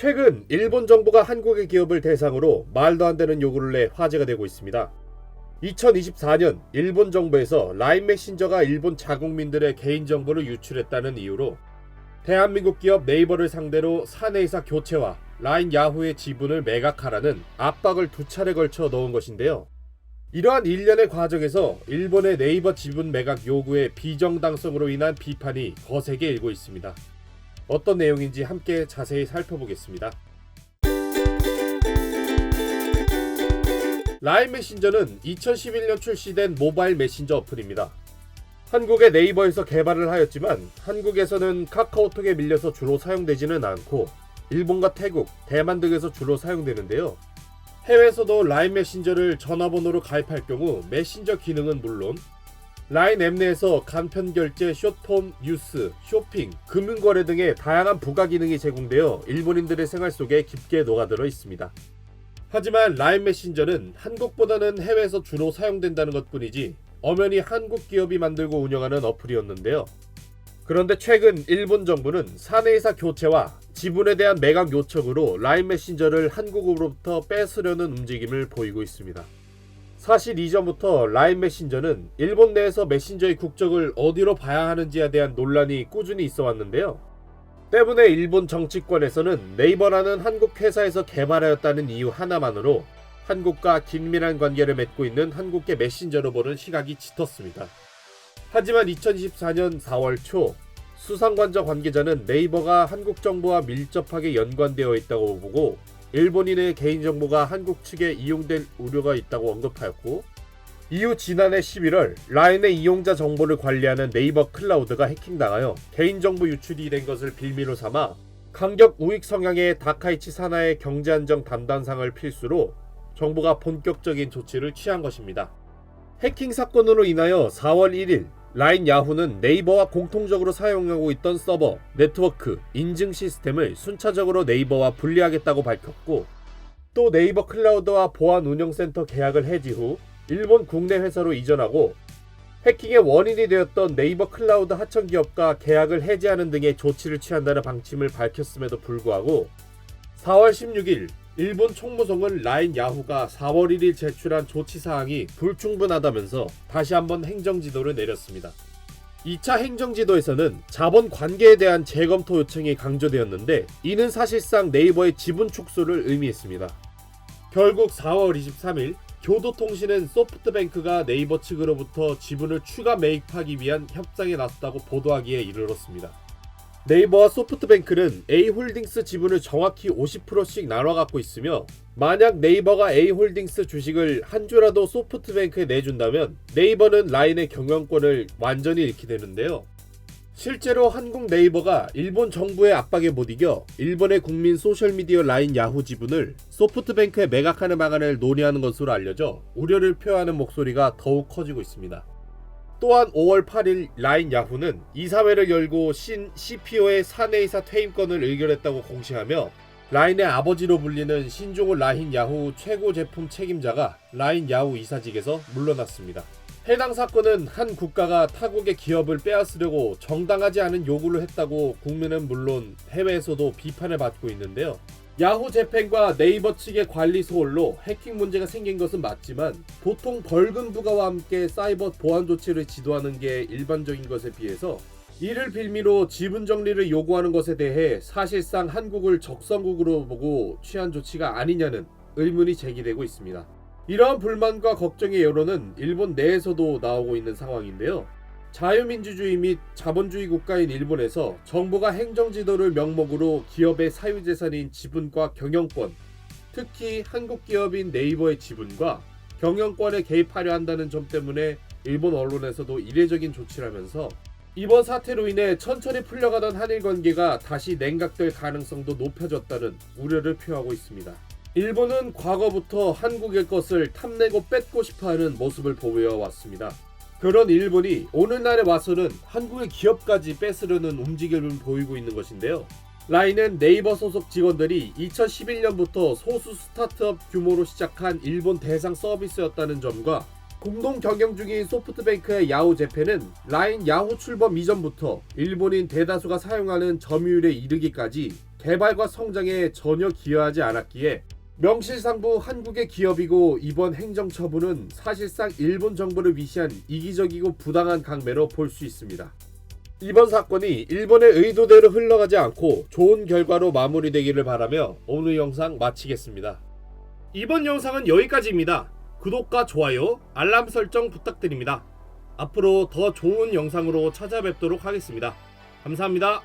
최근 일본 정부가 한국의 기업을 대상으로 말도 안 되는 요구를 내 화제가 되고 있습니다. 2024년 일본 정부에서 라인 메신저가 일본 자국민들의 개인정보를 유출했다는 이유로 대한민국 기업 네이버를 상대로 사내이사 교체와 라인 야후의 지분을 매각하라는 압박을 두 차례 걸쳐 넣은 것인데요. 이러한 일련의 과정에서 일본의 네이버 지분 매각 요구의 비정당성으로 인한 비판이 거세게 일고 있습니다. 어떤 내용인지 함께 자세히 살펴보겠습니다. 라인 메신저는 2011년 출시된 모바일 메신저 어플입니다. 한국의 네이버에서 개발을 하였지만 한국에서는 카카오톡에 밀려서 주로 사용되지는 않고 일본과 태국, 대만 등에서 주로 사용되는데요. 해외에서도 라인 메신저를 전화번호로 가입할 경우 메신저 기능은 물론 라인 앱 내에서 간편 결제, 숏폼, 뉴스, 쇼핑, 금융거래 등의 다양한 부가 기능이 제공되어 일본인들의 생활 속에 깊게 녹아들어 있습니다. 하지만 라인 메신저는 한국보다는 해외에서 주로 사용된다는 것 뿐이지 엄연히 한국 기업이 만들고 운영하는 어플이었는데요. 그런데 최근 일본 정부는 사내이사 교체와 지분에 대한 매각 요청으로 라인 메신저를 한국으로부터 뺏으려는 움직임을 보이고 있습니다. 사실 이전부터 라인 메신저는 일본 내에서 메신저의 국적을 어디로 봐야 하는지에 대한 논란이 꾸준히 있어 왔는데요. 때문에 일본 정치권에서는 네이버라는 한국 회사에서 개발하였다는 이유 하나만으로 한국과 긴밀한 관계를 맺고 있는 한국계 메신저로 보는 시각이 짙었습니다. 하지만 2024년 4월 초 수상관저 관계자는 네이버가 한국 정부와 밀접하게 연관되어 있다고 보고 일본인의 개인정보가 한국 측에 이용될 우려가 있다고 언급하였고 이후 지난해 11월 라인의 이용자 정보를 관리하는 네이버 클라우드가 해킹당하여 개인정보 유출이 된 것을 빌미로 삼아 강력 우익 성향의 다카이치 사나의 경제안정 담당상을 필수로 정부가 본격적인 조치를 취한 것입니다. 해킹 사건으로 인하여 4월 1일 라인 야후는 네이버와 공통적으로 사용하고 있던 서버, 네트워크, 인증 시스템을 순차적으로 네이버와 분리하겠다고 밝혔고 또 네이버 클라우드와 보안 운영센터 계약을 해지 후 일본 국내 회사로 이전하고 해킹의 원인이 되었던 네이버 클라우드 하청 기업과 계약을 해지하는 등의 조치를 취한다는 방침을 밝혔음에도 불구하고 4월 16일 일본 총무성은 라인 야후가 4월 1일 제출한 조치 사항이 불충분하다면서 다시 한번 행정지도를 내렸습니다. 2차 행정지도에서는 자본 관계에 대한 재검토 요청이 강조되었는데 이는 사실상 네이버의 지분 축소를 의미했습니다. 결국 4월 23일 교도통신은 소프트뱅크가 네이버 측으로부터 지분을 추가 매입하기 위한 협상에 나섰다고 보도하기에 이르렀습니다. 네이버와 소프트뱅크는 A홀딩스 지분을 정확히 50%씩 나눠 갖고 있으며 만약 네이버가 A홀딩스 주식을 한 주라도 소프트뱅크에 내준다면 네이버는 라인의 경영권을 완전히 잃게 되는데요. 실제로 한국 네이버가 일본 정부의 압박에 못 이겨 일본의 국민 소셜미디어 라인 야후 지분을 소프트뱅크에 매각하는 방안을 논의하는 것으로 알려져 우려를 표하는 목소리가 더욱 커지고 있습니다. 또한 5월 8일 라인 야후는 이사회를 열고 신 CPO의 사내이사 퇴임권을 의결했다고 공시하며 라인의 아버지로 불리는 신종호 라인 야후 최고 제품 책임자가 라인 야후 이사직에서 물러났습니다. 해당 사건은 한 국가가 타국의 기업을 빼앗으려고 정당하지 않은 요구를 했다고 국민은 물론 해외에서도 비판을 받고 있는데요. 야후 재팬과 네이버 측의 관리 소홀로 해킹 문제가 생긴 것은 맞지만 보통 벌금 부과와 함께 사이버 보안 조치를 지도하는 게 일반적인 것에 비해서 이를 빌미로 지분 정리를 요구하는 것에 대해 사실상 한국을 적성국으로 보고 취한 조치가 아니냐는 의문이 제기되고 있습니다. 이러한 불만과 걱정의 여론은 일본 내에서도 나오고 있는 상황인데요. 자유민주주의 및 자본주의 국가인 일본에서 정부가 행정지도를 명목으로 기업의 사유재산인 지분과 경영권, 특히 한국 기업인 네이버의 지분과 경영권에 개입하려 한다는 점 때문에 일본 언론에서도 이례적인 조치라면서 이번 사태로 인해 천천히 풀려가던 한일 관계가 다시 냉각될 가능성도 높아졌다는 우려를 표하고 있습니다. 일본은 과거부터 한국의 것을 탐내고 뺏고 싶어 하는 모습을 보여왔습니다. 그런 일본이 오늘날에 와서는 한국의 기업까지 뺏으려는 움직임을 보이고 있는 것인데요. 라인은 네이버 소속 직원들이 2011년부터 소수 스타트업 규모로 시작한 일본 대상 서비스였다는 점과 공동 경영 중인 소프트뱅크의 야후 재팬은 라인 야후 출범 이전부터 일본인 대다수가 사용하는 점유율에 이르기까지 개발과 성장에 전혀 기여하지 않았기에 명실상부 한국의 기업이고 이번 행정 처분은 사실상 일본 정부를 위시한 이기적이고 부당한 강매로 볼 수 있습니다. 이번 사건이 일본의 의도대로 흘러가지 않고 좋은 결과로 마무리되기를 바라며 오늘 영상 마치겠습니다. 이번 영상은 여기까지입니다. 구독과 좋아요, 알람 설정 부탁드립니다. 앞으로 더 좋은 영상으로 찾아뵙도록 하겠습니다. 감사합니다.